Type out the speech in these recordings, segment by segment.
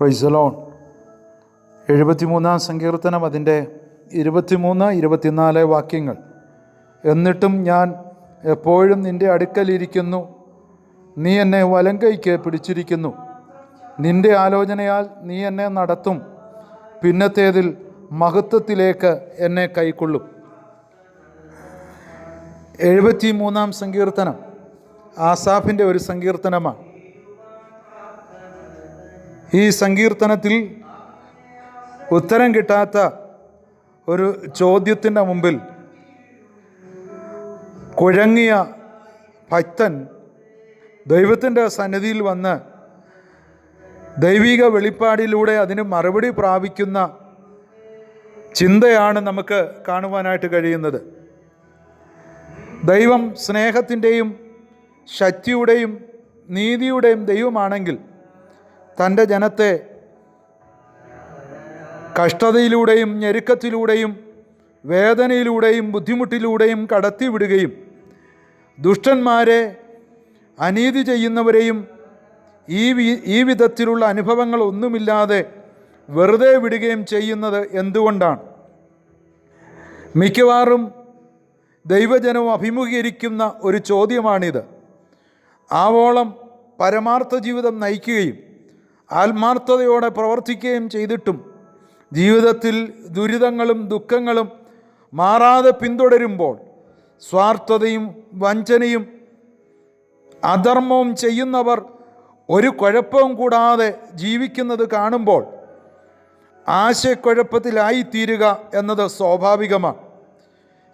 പ്രൈസലോൺ എഴുപത്തിമൂന്നാം സങ്കീർത്തനം അതിന്റെ ഇരുപത്തിമൂന്ന് ഇരുപത്തിനാല് വാക്യങ്ങൾ. എന്നിട്ടും ഞാൻ എപ്പോഴും നിന്റെ അടുക്കലിരിക്കുന്നു നീ എന്നെ വലങ്കൈക്ക് പിടിച്ചിരിക്കുന്നു. നിന്റെ ആലോചനയാൽ നീ എന്നെ നടത്തും. പിന്നത്തേതിൽ മഹത്വത്തിലേക്ക് എന്നെ കൈക്കൊള്ളും. എഴുപത്തി മൂന്നാം സങ്കീർത്തനം ആസാഫിന്റെ ഒരു സങ്കീർത്തനമാണ്. ഈ സങ്കീർത്തനത്തിൽ ഉത്തരം കിട്ടാത്ത ഒരു ചോദ്യത്തിന്റെ മുമ്പിൽ കുഴങ്ങിയ ഭക്തൻ ദൈവത്തിന്റെ സന്നിധിയിൽ വന്ന് ദൈവിക വെളിപ്പാടിലൂടെ അതിന് മറുപടി പ്രാപിക്കുന്ന ചിന്തയാണ് നമുക്ക് കാണുവാനായിട്ട് കഴിയുന്നത്. ദൈവം സ്നേഹത്തിന്റെയും ശക്തിയുടെയും നീതിയുടെയും ദൈവമാണെങ്കിൽ തന്റെ ജനത്തെ കഷ്ടതയിലൂടെയും ഞെരുക്കത്തിലൂടെയും വേദനയിലൂടെയും ബുദ്ധിമുട്ടിലൂടെയും കടത്തിവിടുകയും ദുഷ്ടന്മാരെ അനീതി ചെയ്യുന്നവരെയും ഈ ഈ വിധത്തിലുള്ള അനുഭവങ്ങൾ ഒന്നുമില്ലാതെ വെറുതെ വിടുകയും ചെയ്യുന്നത് എന്തുകൊണ്ടാണ്? മിക്കവാറും ദൈവജനവും അഭിമുഖീകരിക്കുന്ന ഒരു ചോദ്യമാണിത്. ആവോളം പരമാർത്ഥ ജീവിതം നയിക്കുകയും ആത്മാർത്ഥതയോടെ പ്രവർത്തിക്കുകയും ചെയ്തിട്ടും ജീവിതത്തിൽ ദുരിതങ്ങളും ദുഃഖങ്ങളും മാറാതെ പിന്തുടരുമ്പോൾ സ്വാർത്ഥതയും വഞ്ചനയും അധർമ്മവും ചെയ്യുന്നവർ ഒരു കുഴപ്പവും കൂടാതെ ജീവിക്കുന്നത് കാണുമ്പോൾ ആശയക്കുഴപ്പത്തിലായിത്തീരുക എന്നത് സ്വാഭാവികമാണ്.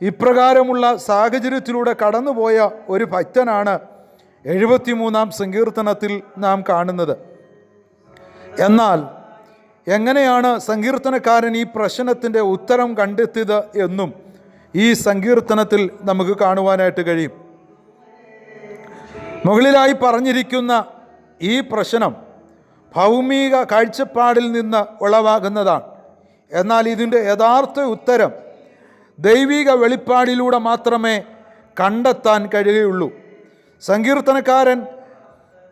ഇപ്രകാരമുള്ള സാഹചര്യത്തിലൂടെ കടന്നുപോയ ഒരു ഭക്തനാണ് എഴുപത്തിമൂന്നാം സങ്കീർത്തനത്തിൽ നാം കാണുന്നത്. എന്നാൽ എങ്ങനെയാണ് സങ്കീർത്തനക്കാരൻ ഈ പ്രശ്നത്തിന്റെ ഉത്തരം കണ്ടെത്തിയത് എന്നും ഈ സങ്കീർത്തനത്തിൽ നമുക്ക് കാണുവാനായിട്ട് കഴിയും. മുകളിലായി പറഞ്ഞിരിക്കുന്ന ഈ പ്രശ്നം ഭൗമിക കാഴ്ചപ്പാടിൽ നിന്ന് ഉളവാകുന്നതാണ്. എന്നാൽ ഇതിന്റെ യഥാർത്ഥ ഉത്തരം ദൈവിക വെളിപ്പാടിലൂടെ മാത്രമേ കണ്ടെത്താൻ കഴിയുകയുള്ളൂ. സങ്കീർത്തനക്കാരൻ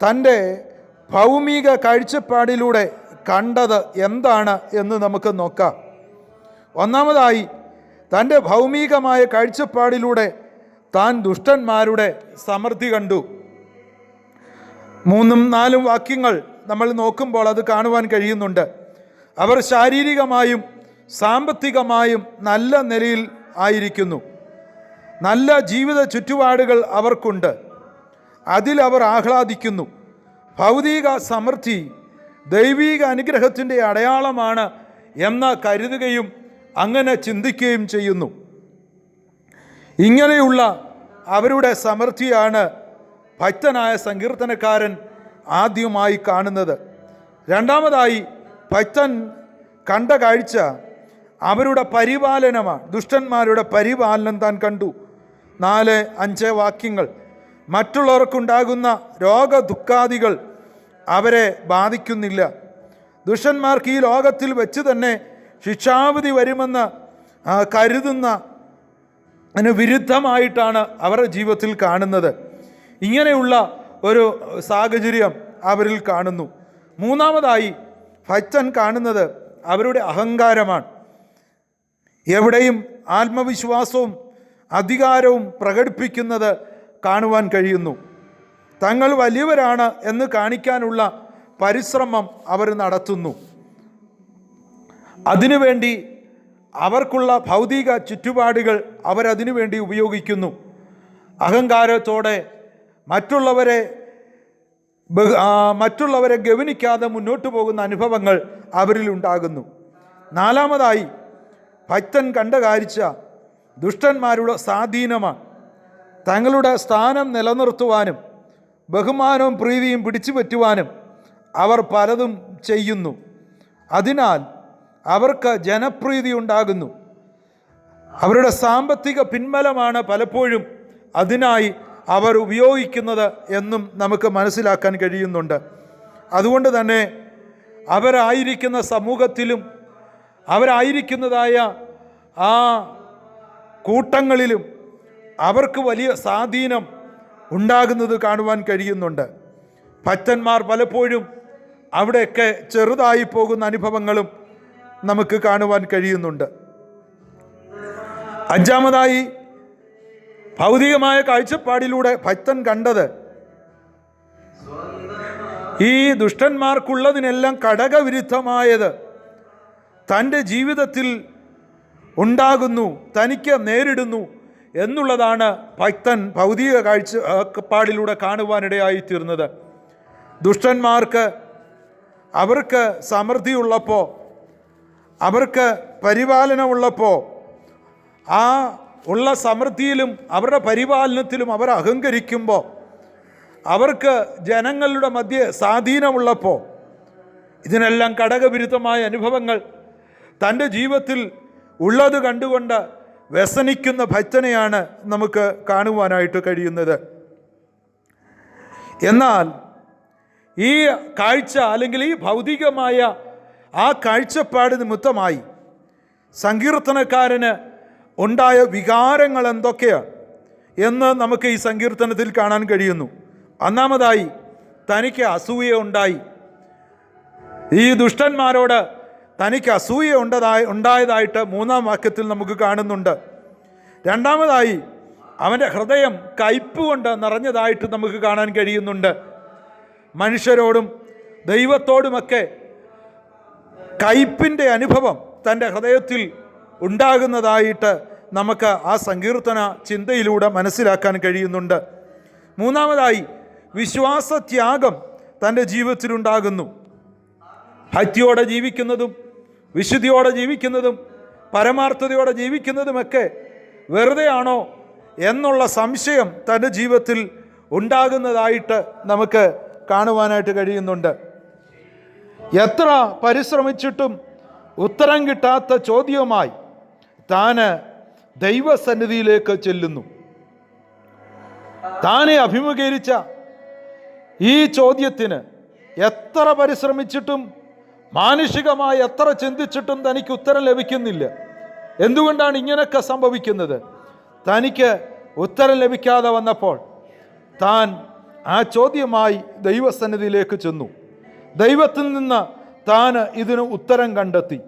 തന്റെ ഭൗമിക കാഴ്ചപ്പാടിലൂടെ കണ്ടത് എന്താണ് എന്ന് നമുക്ക് നോക്കാം. ഒന്നാമതായി തന്റെ ഭൗമികമായ കാഴ്ചപ്പാടിലൂടെ താൻ ദുഷ്ടന്മാരുടെ സമൃദ്ധി കണ്ടു. മൂന്നും നാലും വാക്യങ്ങൾ നമ്മൾ നോക്കുമ്പോൾ അത് കാണുവാൻ കഴിയുന്നുണ്ട്. അവർ ശാരീരികമായും സാമ്പത്തികമായും നല്ല നിലയിൽ ആയിരിക്കുന്നു. നല്ല ജീവിത ചുറ്റുപാടുകൾ അവർക്കുണ്ട്. അതിൽ അവർ ആഹ്ലാദിക്കുന്നു. ഭൗതിക സമൃദ്ധി ദൈവീക അനുഗ്രഹത്തിന്റെ അടയാളമാണ് എന്ന് കരുതുകയും അങ്ങനെ ചിന്തിക്കുകയും ചെയ്യുന്നു. ഇങ്ങനെയുള്ള അവരുടെ സമൃദ്ധിയാണ് ഭക്തനായ സങ്കീർത്തനക്കാരൻ ആദ്യമായി കാണുന്നത്. രണ്ടാമതായി ഭക്തൻ കണ്ട കാഴ്ച അവരുടെ പരിപാലനമാണ്. ദുഷ്ടന്മാരുടെ പരിപാലനം താൻ കണ്ടു. നാല് അഞ്ച് വാക്യങ്ങൾ. മറ്റുള്ളവർക്കുണ്ടാകുന്ന രോഗദുഃഖാദികൾ അവരെ ബാധിക്കുന്നില്ല. ദുഷ്ടന്മാർക്ക് ഈ ലോകത്തിൽ വെച്ച് തന്നെ ശിക്ഷാവിധി വരുമെന്ന് കരുതുന്ന അതിന് വിരുദ്ധമായിട്ടാണ് അവരുടെ ജീവിതത്തിൽ കാണുന്നത്. ഇങ്ങനെയുള്ള ഒരു സാഹചര്യം അവരിൽ കാണുന്നു. മൂന്നാമതായി ഭക്തൻ കാണുന്നത് അവരുടെ അഹങ്കാരമാണ്. എവിടെയും ആത്മവിശ്വാസവും അധികാരവും പ്രകടിപ്പിക്കുന്നത് കാണുവാൻ കഴിയുന്നു. തങ്ങൾ വലിയവരാണ് എന്ന് കാണിക്കാനുള്ള പരിശ്രമം അവർ നടത്തുന്നു. അതിനുവേണ്ടി അവർക്കുള്ള ഭൗതിക ചുറ്റുപാടുകൾ അവരതിനു വേണ്ടി ഉപയോഗിക്കുന്നു. അഹങ്കാരത്തോടെ മറ്റുള്ളവരെ മറ്റുള്ളവരെ ഗവനിക്കാതെ മുന്നോട്ട് പോകുന്ന അനുഭവങ്ങൾ അവരിൽ ഉണ്ടാകുന്നു. നാലാമതായി ഭക്തൻ കണ്ട കാഴ്ച ദുഷ്ടന്മാരുടെ സ്വാധീനമാണ്. തങ്ങളുടെ സ്ഥാനം നിലനിർത്തുവാനും ബഹുമാനവും പ്രീതിയും പിടിച്ചു പറ്റുവാനും അവർ പലതും ചെയ്യുന്നു. അതിനാൽ അവർക്ക് ജനപ്രീതി ഉണ്ടാകുന്നു. അവരുടെ സാമ്പത്തിക പിൻബലമാണ് പലപ്പോഴും അതിനായി അവർ ഉപയോഗിക്കുന്നത് എന്നും നമുക്ക് മനസ്സിലാക്കാൻ കഴിയുന്നുണ്ട്. അതുകൊണ്ട് തന്നെ അവരായിരിക്കുന്ന സമൂഹത്തിലും അവരായിരിക്കുന്നതായ ആ കൂട്ടങ്ങളിലും അവർക്ക് വലിയ സ്വാധീനം ഉണ്ടാകുന്നത് കാണുവാൻ കഴിയുന്നുണ്ട്. ഭക്തന്മാർ പലപ്പോഴും അവിടെയൊക്കെ ചെറുതായി പോകുന്ന അനുഭവങ്ങളും നമുക്ക് കാണുവാൻ കഴിയുന്നുണ്ട്. അഞ്ചാമതായി ഭൗതികമായ കാഴ്ചപ്പാടിലൂടെ ഭക്തൻ കണ്ടത് ഈ ദുഷ്ടന്മാർക്കുള്ളതിനെല്ലാം ഘടകവിരുദ്ധമായത് തന്റെ ജീവിതത്തിൽ ഉണ്ടാകുന്നു തനിക്ക് നേരിടുന്നു എന്നുള്ളതാണ് ഭക്തൻ ഭൗതിക കാഴ്ചപ്പാടിലൂടെ കാണുവാനിടയായി കാണുവാനിടയായിത്തീർന്നത്. ദുഷ്ടന്മാർക്ക് അവർക്ക് സമൃദ്ധിയുള്ളപ്പോൾ അവർക്ക് പരിപാലനമുള്ളപ്പോൾ ആ ഉള്ള സമൃദ്ധിയിലും അവരുടെ പരിപാലനത്തിലും അവർ അഹങ്കരിക്കുമ്പോൾ അവർക്ക് ജനങ്ങളുടെ മധ്യേ സ്വാധീനമുള്ളപ്പോൾ ഇതിനെല്ലാം ഘടകവിരുദ്ധമായ അനുഭവങ്ങൾ തന്റെ ജീവിതത്തിൽ ഉള്ളത് കണ്ടുകൊണ്ട് വ്യസനിക്കുന്ന ഭക്തനെയാണ് നമുക്ക് കാണുവാനായിട്ട് കഴിയുന്നത്. എന്നാൽ ഈ കാഴ്ച അല്ലെങ്കിൽ ഈ ഭൗതികമായ ആ കാഴ്ചപ്പാട് നിമിത്തമായി സങ്കീർത്തനക്കാരന് ഉണ്ടായ വികാരങ്ങൾ എന്തൊക്കെയാണ് എന്ന് നമുക്ക് ഈ സങ്കീർത്തനത്തിൽ കാണാൻ കഴിയുന്നു. ഒന്നാമതായി തനിക്ക് അസൂയ ഉണ്ടായി. ഈ ദുഷ്ടന്മാരോട് തനിക്ക് അസൂയ ഉണ്ടതായി ഉണ്ടായതായിട്ട് മൂന്നാം വാക്യത്തിൽ നമുക്ക് കാണുന്നുണ്ട്. രണ്ടാമതായി അവന്റെ ഹൃദയം കയ്പ് കൊണ്ട് നിറഞ്ഞതായിട്ട് നമുക്ക് കാണാൻ കഴിയുന്നുണ്ട്. മനുഷ്യരോടും ദൈവത്തോടുമൊക്കെ കയ്പിന്റെ അനുഭവം തന്റെ ഹൃദയത്തിൽ ഉണ്ടാകുന്നതായിട്ട് നമുക്ക് ആ സങ്കീർത്തന ചിന്തയിലൂടെ മനസ്സിലാക്കാൻ കഴിയുന്നുണ്ട്. മൂന്നാമതായി വിശ്വാസത്യാഗം തന്റെ ജീവിതത്തിലുണ്ടാകുന്നു. ഭക്തിയോടെ ജീവിക്കുന്നതും വിശുദ്ധിയോടെ ജീവിക്കുന്നതും പരമാർത്ഥതയോടെ ജീവിക്കുന്നതുമൊക്കെ വെറുതെയാണോ എന്നുള്ള സംശയം തന്റെ ജീവിതത്തിൽ ഉണ്ടാകുന്നതായിട്ട് നമുക്ക് കാണുവാനായിട്ട് കഴിയുന്നുണ്ട്. എത്ര പരിശ്രമിച്ചിട്ടും ഉത്തരം കിട്ടാത്ത ചോദ്യവുമായി താന് ദൈവസന്നിധിയിലേക്ക് ചെല്ലുന്നു. താനെ അഭിമുഖീകരിച്ച ഈ ചോദ്യത്തിന് എത്ര പരിശ്രമിച്ചിട്ടും മാനുഷികമായി എത്ര ചിന്തിച്ചിട്ടും തനിക്ക് ഉത്തരം ലഭിക്കുന്നില്ല. എന്തുകൊണ്ടാണ് ഇങ്ങനെയൊക്കെ സംഭവിക്കുന്നത്? തനിക്ക് ഉത്തരം ലഭിക്കാതെ വന്നപ്പോൾ താൻ ആ ചോദ്യമായി ദൈവസന്നിധിയിലേക്ക് ചെന്നു. ദൈവത്തിൽ നിന്ന് താൻ ഇതിന് ഉത്തരം കണ്ടെത്തി.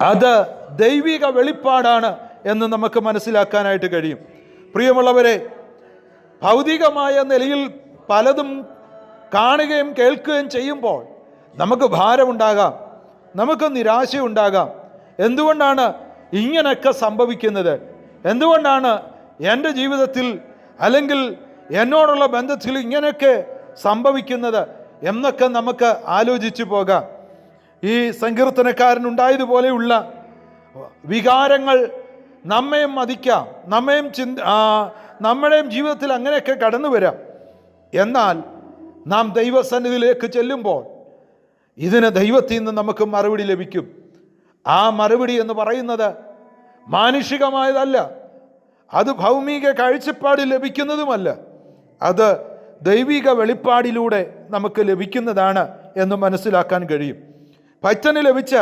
അത് ദൈവിക വെളിപ്പാടാണ് എന്ന് നമുക്ക് മനസ്സിലാക്കാനായിട്ട് കഴിയും. പ്രിയമുള്ളവരെ ഭൗതികമായ നിലയിൽ പലതും കാണുകയും കേൾക്കുകയും ചെയ്യുമ്പോൾ നമുക്ക് ഭാരമുണ്ടാകാം. നമുക്ക് നിരാശയുണ്ടാകാം. എന്തുകൊണ്ടാണ് ഇങ്ങനെയൊക്കെ സംഭവിക്കുന്നത്? എന്തുകൊണ്ടാണ് എന്റെ ജീവിതത്തിൽ അല്ലെങ്കിൽ എന്നോടുള്ള ബന്ധത്തിൽ ഇങ്ങനെയൊക്കെ സംഭവിക്കുന്നത് എന്നൊക്കെ നമുക്ക് ആലോചിച്ചു പോകാം. ഈ സങ്കീർത്തനക്കാരനുണ്ടായതുപോലെയുള്ള വികാരങ്ങൾ നമ്മയും മതിക്കാം. നമ്മയും ചിന്ത ആ, നമ്മുടെയും ജീവിതത്തിൽ അങ്ങനെയൊക്കെ കടന്നു വരാം എന്നാൽ നാം ദൈവസന്നിധിയിലേക്ക് ചെല്ലുമ്പോൾ ഇതിന് ദൈവത്തിൽ നിന്ന് നമുക്ക് മറുപടി ലഭിക്കും. ആ മറുപടി എന്ന് പറയുന്നത് മാനുഷികമായതല്ല. അത് ഭൗമിക കാഴ്ചപ്പാട് ലഭിക്കുന്നതുമല്ല. അത് ദൈവിക വെളിപ്പാടിലൂടെ നമുക്ക് ലഭിക്കുന്നതാണ് എന്ന് മനസ്സിലാക്കാൻ കഴിയും. ഭക്തന് ലഭിച്ച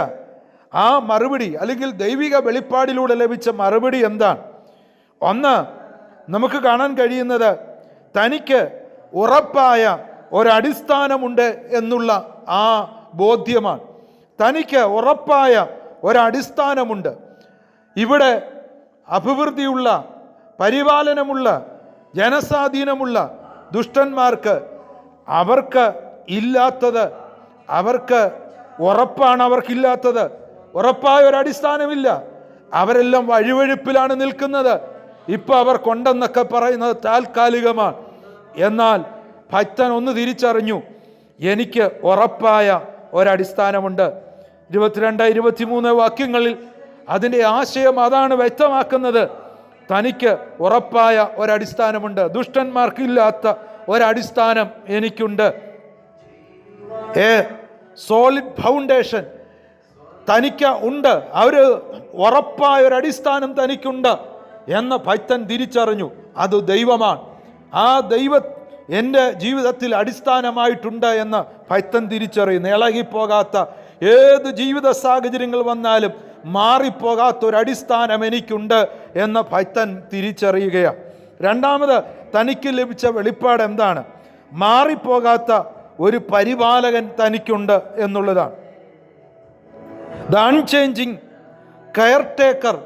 ആ മറുപടി അല്ലെങ്കിൽ ദൈവിക വെളിപ്പാടിലൂടെ ലഭിച്ച മറുപടി എന്താണ്? ഒന്ന് നമുക്ക് കാണാൻ കഴിയുന്നത് തനിക്ക് ഉറപ്പായ ഒരടിസ്ഥാനമുണ്ട് എന്നുള്ള ആ ബോധ്യമാണ്. തനിക്ക് ഉറപ്പായ ഒരടിസ്ഥാനമുണ്ട്. ഇവിടെ അഭിവൃദ്ധിയുള്ള പരിപാലനമുള്ള ജനസ്വാധീനമുള്ള ദുഷ്ടന്മാർക്ക് അവർക്ക് ഇല്ലാത്തത് അവർക്ക് ഉറപ്പാണ് അവർക്കില്ലാത്തത്. ഉറപ്പായ ഒരടിസ്ഥാനമില്ല. അവരെല്ലാം വഴിവഴുപ്പിലാണ് നിൽക്കുന്നത്. ഇപ്പോൾ അവർ കൊണ്ടെന്നൊക്കെ പറയുന്നത് താൽക്കാലികമാണ്. എന്നാൽ ഭക്തൻ ഒന്ന് തിരിച്ചറിഞ്ഞു. എനിക്ക് ഉറപ്പായ ഒരടിസ്ഥാനമുണ്ട്. ഇരുപത്തിരണ്ട് ഇരുപത്തിമൂന്ന് വാക്യങ്ങളിൽ അതിന്റെ ആശയം അതാണ് വ്യക്തമാക്കുന്നത്. തനിക്ക് ഉറപ്പായ ഒരടിസ്ഥാനമുണ്ട്. ദുഷ്ടന്മാർക്കില്ലാത്ത ഒരടിസ്ഥാനം എനിക്കുണ്ട്. ഏ സോളിഡ് ഫൗണ്ടേഷൻ തനിക്ക് ഉണ്ട്. അവർ ഉറപ്പായ ഒരു അടിസ്ഥാനം തനിക്കുണ്ട് എന്ന് ഭക്തൻ തിരിച്ചറിഞ്ഞു. അത് ദൈവമാണ്. ആ ദൈവ എന്റെ ജീവിതത്തിൽ അടിസ്ഥാനമായിട്ടുണ്ട് എന്ന് ഭക്തൻ തിരിച്ചറിയുന്നു. ഇളകിപ്പോകാത്ത ഏത് ജീവിത സാഹചര്യങ്ങൾ വന്നാലും മാറിപ്പോകാത്ത ഒരു അടിസ്ഥാനം എനിക്കുണ്ട് എന്ന് ഭക്തൻ തിരിച്ചറിയുകയാണ്. രണ്ടാമത് തനിക്ക് ലഭിച്ച വെളിപ്പാട് എന്താണ്? മാറിപ്പോകാത്ത ഒരു പരിപാലകൻ തനിക്കുണ്ട് എന്നുള്ളതാണ്. The unchanging caretaker.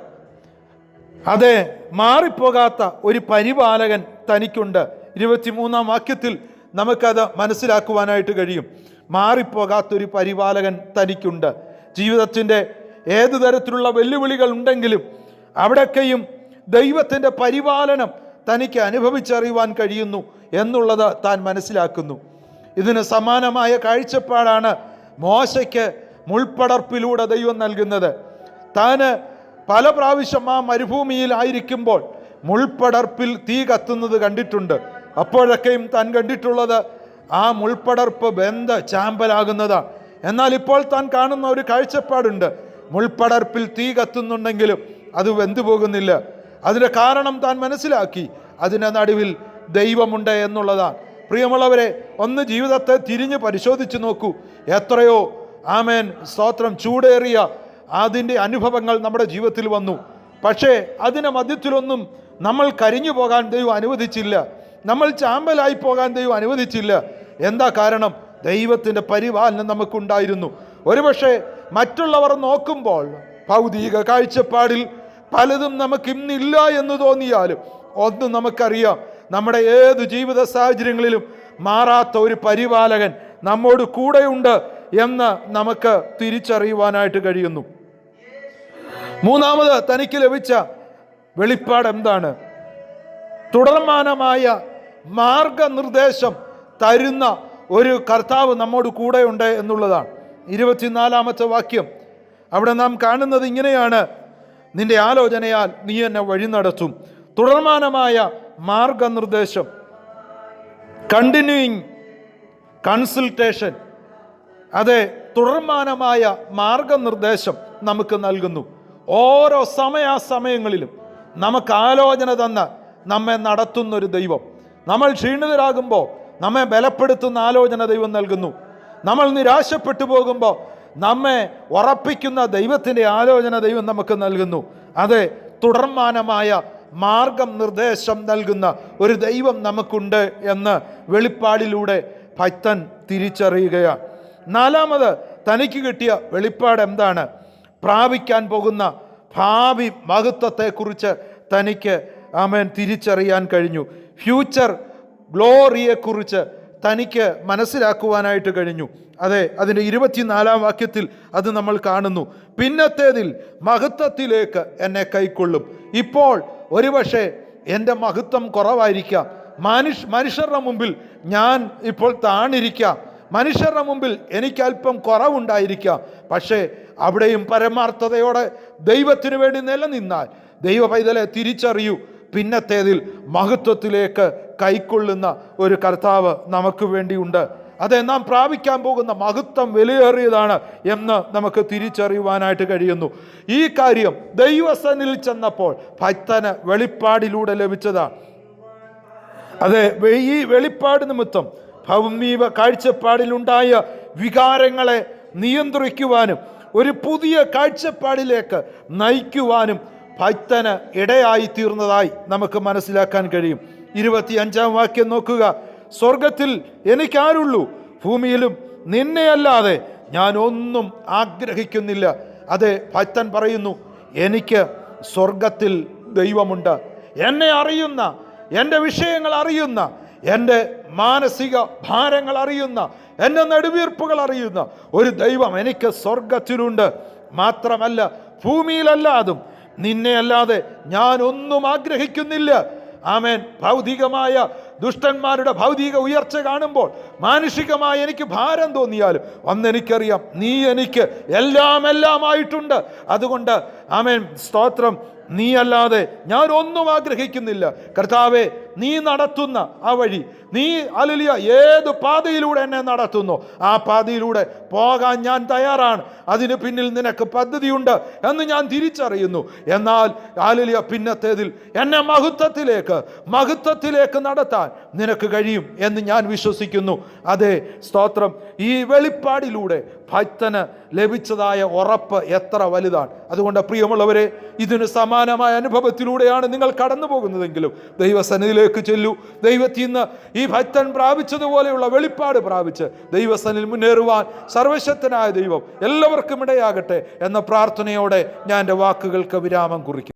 അതെ മാറിപ്പോകാത്ത ഒരു പരിപാലകൻ തനിക്കുണ്ട്. ഇരുപത്തിമൂന്നാം വാക്യത്തിൽ നമുക്കത് മനസ്സിലാക്കുവാനായിട്ട് കഴിയും. മാറിപ്പോകാത്തൊരു പരിപാലകൻ തനിക്കുണ്ട്. ജീവിതത്തിന്റെ ഏതു തരത്തിലുള്ള വെല്ലുവിളികൾ ഉണ്ടെങ്കിലും അവിടെയൊക്കെയും ദൈവത്തിന്റെ പരിപാലനം തനിക്ക് അനുഭവിച്ചറിയുവാൻ കഴിയുന്നു എന്നുള്ളത് താൻ മനസ്സിലാക്കുന്നു. ഇതിന് സമാനമായ കാഴ്ചപ്പാടാണ് മോശയ്ക്ക് മുൾപ്പടർപ്പിലൂടെ ദൈവം നൽകുന്നത്. താന് പല പ്രാവശ്യം ആ മരുഭൂമിയിലായിരിക്കുമ്പോൾ മുൾപ്പടർപ്പിൽ തീ കത്തുന്നത് കണ്ടിട്ടുണ്ട്. അപ്പോഴൊക്കെയും താൻ കണ്ടിട്ടുള്ളത് ആ മുൾപ്പടർപ്പ് ബന്ധ ചാമ്പലാകുന്നതാണ് എന്നാൽ ഇപ്പോൾ താൻ കാണുന്ന ഒരു കാഴ്ചപ്പാടുണ്ട്. മുൾപ്പടർപ്പിൽ തീ കത്തുന്നുണ്ടെങ്കിലും അത് വെന്തു പോകുന്നില്ല. അതിന്റെ കാരണം താൻ മനസ്സിലാക്കി. അതിന്റെ നടുവിൽ ദൈവമുണ്ട് എന്നുള്ളതാണ് പ്രിയമുള്ളവരെ ഒന്ന് ജീവിതത്തെ തിരിഞ്ഞ് പരിശോധിച്ച് നോക്കൂ. എത്രയോ ആമേൻ സ്തോത്രം ചൂടേറിയ അതിന്റെ അനുഭവങ്ങൾ നമ്മുടെ ജീവിതത്തിൽ വന്നു. പക്ഷേ അതിന്റെ മധ്യത്തിലൊന്നും നമ്മൾ കരിഞ്ഞു പോകാൻ ദൈവം അനുവദിച്ചില്ല. നമ്മൾ ചാമ്പലായി പോകാൻ ദൈവം അനുവദിച്ചില്ല. എന്താ കാരണം? ദൈവത്തിന്റെ പരിപാലനം നമുക്കുണ്ടായിരുന്നു. ഒരുപക്ഷെ മറ്റുള്ളവർ നോക്കുമ്പോൾ ഭൗതിക കാഴ്ചപ്പാടിൽ പലതും നമുക്ക് ഇന്നില്ല എന്ന് തോന്നിയാലും ഒന്ന് നമുക്കറിയാം. നമ്മുടെ ഏത് ജീവിത സാഹചര്യങ്ങളിലും മാറാത്ത ഒരു പരിപാലകൻ നമ്മോട് കൂടെയുണ്ട് എന്ന് നമുക്ക് തിരിച്ചറിയുവാനായിട്ട് കഴിയുന്നു. മൂന്നാമത് തനിക്ക് ലഭിച്ച വെളിപ്പാട് എന്താണ്? തുടർമാനമായ മാർഗനിർദ്ദേശം തരുന്ന ഒരു കർത്താവ് നമ്മോട് കൂടെയുണ്ട് എന്നുള്ളതാണ്. ഇരുപത്തിനാലാമത്തെ വാക്യം. അവിടെ നാം കാണുന്നത് ഇങ്ങനെയാണ്. നിന്റെ ആലോചനയാൽ നീ എന്നെ വഴി നടത്തും. തുടർമാനമായ മാർഗനിർദ്ദേശം. കണ്ടിന്യൂയിങ് കൺസൾട്ടേഷൻ അതെ തുടർമാനമായ മാർഗനിർദ്ദേശം നമുക്ക് നൽകുന്നു. ഓരോ സമയാസമയങ്ങളിലും നമുക്ക് ആലോചന തന്ന നമ്മെ നടത്തുന്നൊരു ദൈവം. നമ്മൾ ക്ഷീണിതരാകുമ്പോൾ നമ്മെ ബലപ്പെടുത്തുന്ന ആലോചന ദൈവം നൽകുന്നു. നമ്മൾ നിരാശപ്പെട്ടു പോകുമ്പോൾ നമ്മെ ഉറപ്പിക്കുന്ന ദൈവത്തിന്റെ ആലോചന ദൈവം നമുക്ക് നൽകുന്നു. അതെ തുടർമാനമായ മാർഗം നിർദ്ദേശം നൽകുന്ന ഒരു ദൈവം നമുക്കുണ്ട് എന്ന് വെളിപ്പാടിലൂടെ ഭക്തൻ തിരിച്ചറിയുകയാണ് നാലാമത് തനിക്ക് കിട്ടിയ വെളിപ്പാട് എന്താണ്? പ്രാപിക്കാൻ പോകുന്ന ഭാവി മഹത്വത്തെക്കുറിച്ച് തനിക്ക് ആമേൻ തിരിച്ചറിയാൻ കഴിഞ്ഞു. ഫ്യൂച്ചർ ഗ്ലോറിയെക്കുറിച്ച് തനിക്ക് മനസ്സിലാക്കുവാനായിട്ട് കഴിഞ്ഞു. അതെ അതിന്റെ ഇരുപത്തിനാലാം വാക്യത്തിൽ അത് നമ്മൾ കാണുന്നു. പിന്നത്തേതിൽ മഹത്വത്തിലേക്ക് എന്നെ കൈക്കൊള്ളും. ഇപ്പോൾ ഒരുപക്ഷെ എന്റെ മഹത്വം കുറവായിരിക്കാം. മനുഷ്യ മനുഷ്യരുടെ മുമ്പിൽ ഞാൻ ഇപ്പോൾ താണിരിക്കാം. മനുഷ്യരുടെ മുമ്പിൽ എനിക്ക് അല്പം കുറവുണ്ടായിരിക്കാം. പക്ഷേ അവിടെയും പരമാർത്ഥതയോടെ ദൈവത്തിനു വേണ്ടി നിലനിന്നാൽ ദൈവ പൈതലെ തിരിച്ചറിയൂ. പിന്നത്തേതിൽ മഹത്വത്തിലേക്ക് കൈക്കൊള്ളുന്ന ഒരു കർത്താവ് നമുക്ക് വേണ്ടിയുണ്ട്. അതെ നാം പ്രാപിക്കാൻ പോകുന്ന മഹത്വം വിലയേറിയതാണ് എന്ന് നമുക്ക് തിരിച്ചറിയുവാനായിട്ട് കഴിയുന്നു. ഈ കാര്യം ദൈവസനിൽ ചെന്നപ്പോൾ ഭക്തന് വെളിപ്പാടിലൂടെ ലഭിച്ചതാണ്. അതെ ഈ വെളിപ്പാട് നിമിത്തം ഭൗമീവ കാഴ്ചപ്പാടിലുണ്ടായ വികാരങ്ങളെ നിയന്ത്രിക്കുവാനും ഒരു പുതിയ കാഴ്ചപ്പാടിലേക്ക് നയിക്കുവാനും ഭക്തന് ഇടയായി തീർന്നതായി നമുക്ക് മനസ്സിലാക്കാൻ കഴിയും. ഇരുപത്തി അഞ്ചാം വാക്യം നോക്കുക. സ്വർഗത്തിൽ എനിക്കാരുള്ളൂ. ഭൂമിയിലും നിന്നെയല്ലാതെ ഞാൻ ഒന്നും ആഗ്രഹിക്കുന്നില്ല. അതെ ഭക്തൻ പറയുന്നു എനിക്ക് സ്വർഗത്തിൽ ദൈവമുണ്ട്. എന്നെ അറിയുന്ന എന്റെ വിഷയങ്ങൾ അറിയുന്ന എന്റെ മാനസിക ഭാരങ്ങൾ അറിയുന്ന എന്റെ നെടുവീർപ്പുകൾ അറിയുന്ന ഒരു ദൈവം എനിക്ക് സ്വർഗത്തിലുണ്ട്. മാത്രമല്ല ഭൂമിയിലല്ലാതും നിന്നെ അല്ലാതെ ഞാൻ ഒന്നും ആഗ്രഹിക്കുന്നില്ല. ആമേൻ. ഭൗതികമായ ദുഷ്ടന്മാരുടെ ഭൗതിക ഉയർച്ച കാണുമ്പോൾ മാനുഷികമായി എനിക്ക് ഭാരം തോന്നിയാലും അന്ന് എനിക്കറിയാം നീ എനിക്ക് എല്ലാം എല്ലാമായിട്ടുണ്ട് അതുകൊണ്ട് ആമേൻ സ്തോത്രം നീ അല്ലാതെ ഞാൻ ഒന്നും ആഗ്രഹിക്കുന്നില്ല. കർത്താവെ നീ നടത്തുന്ന ആ വഴി നീ അലലിയ ഏത് പാതയിലൂടെ എന്നെ നടത്തുന്നു ആ പാതയിലൂടെ പോകാൻ ഞാൻ തയ്യാറാണ്. അതിന് പിന്നിൽ നിനക്ക് പദ്ധതിയുണ്ട് എന്ന് ഞാൻ തിരിച്ചറിയുന്നു. എന്നാൽ അലലിയ പിന്നത്തേതിൽ എന്നെ മഹത്വത്തിലേക്ക് മഹത്വത്തിലേക്ക് നടത്താൻ നിനക്ക് കഴിയും എന്ന് ഞാൻ വിശ്വസിക്കുന്നു. അതെ സ്തോത്രം. ഈ വെളിപ്പാടിലൂടെ ഭക്തന് ലഭിച്ചതായ ഉറപ്പ് എത്ര വലുതാണ്. അതുകൊണ്ട് പ്രിയമുള്ളവരെ ഇതിന് സമാനമായ അനുഭവത്തിലൂടെയാണ് നിങ്ങൾ കടന്നു പോകുന്നതെങ്കിലും ദൈവസന്നിധിയിലേക്ക് ചെല്ലൂ. ദൈവത്തിൽ നിന്ന് ഈ ഭക്തൻ പ്രാപിച്ചതുപോലെയുള്ള വെളിപ്പാട് പ്രാപിച്ച് ദൈവസനിൽ മുന്നേറുവാൻ സർവശക്തനായ ദൈവം എല്ലാവർക്കും ഇടയാകട്ടെ എന്ന പ്രാർത്ഥനയോടെ ഞാൻ എന്റെ വാക്കുകൾക്ക് വിരാമം കുറിക്കും